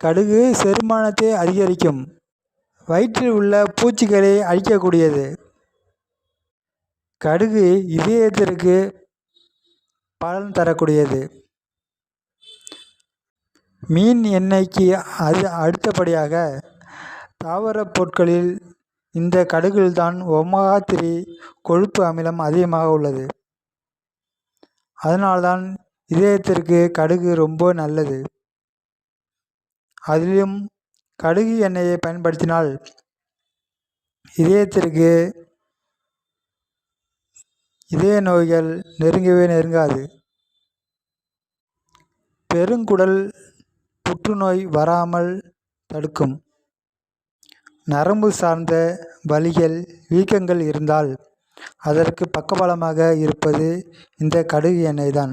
கடுகு செரிமானத்தை அதிகரிக்கும். வயிற்றில் உள்ள பூச்சிகளை அழிக்கக்கூடியது. கடுகு இதயத்திற்கு பலன் தரக்கூடியது. மீன் எண்ணெய்க்கு அது அடுத்தபடியாக தாவரப் பொருட்களில் இந்த கடுகில்தான் ஒமேகா த்ரீ கொழுப்பு அமிலம் அதிகமாக உள்ளது. அதனால்தான் இதயத்திற்கு கடுகு ரொம்ப நல்லது. அதிலும் கடுகு எண்ணெயை பயன்படுத்தினால் இதயத்திற்கு இதய நோய்கள் நெருங்கவே நெருங்காது. பெருங்குடல் புற்றுநோய் வராமல் தடுக்கும். நரம்பு சார்ந்த வலிகள் வீக்கங்கள் இருந்தால் அதற்கு பக்கபலமாக இருப்பது இந்த கடுகு எண்ணெய் தான்.